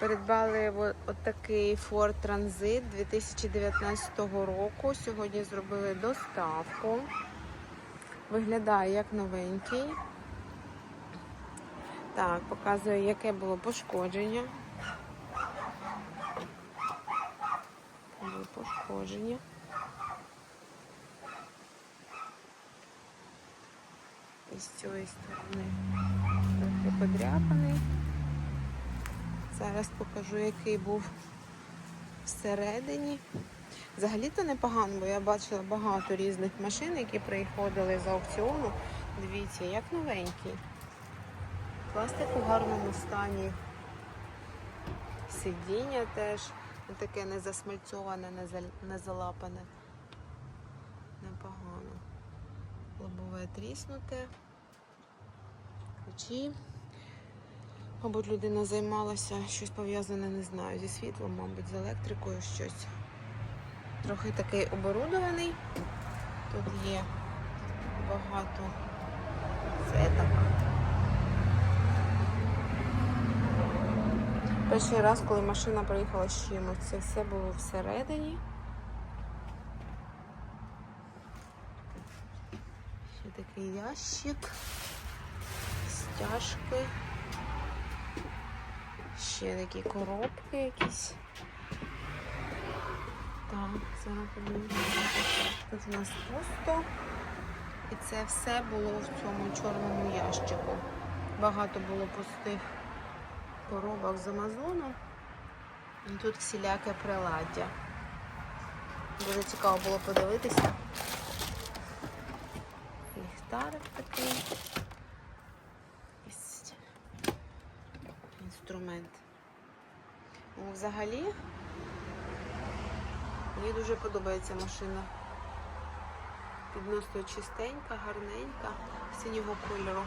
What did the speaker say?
Придбали отакий Ford Transit 2019 року. Сьогодні зробили доставку. Виглядає як новенький. Так, показує, яке було пошкодження. Було пошкодження. І з цієї сторони трохи подряпаний. Зараз покажу, який був всередині. Взагалі-то непогано, бо я бачила багато різних машин, які приходили з аукціону. Дивіться, як новенький. Пластик у гарному стані. Сидіння теж таке не засмальцьоване, не залапане. Непогано. Лобове тріснуте. Ключі. Мабуть, людина займалася щось пов'язане, не знаю, зі світлом, мабуть, з електрикою щось. Трохи такий оборудований. Тут є багато сеток. Перший раз, коли машина приїхала з чимось, це все було всередині. Ще такий ящик, стяжки. Ще такі коробки якісь. Так, зараз подивимося. Тут у нас пусто. І це все було в цьому чорному ящику. Багато було пустих коробок з Амазону. І тут всіляке приладдя. Дуже цікаво було подивитися. Ліхтарик такий. Інструмент. Ну, взагалі, мені дуже подобається машина. Відносно чистенька, гарненька, синього кольору.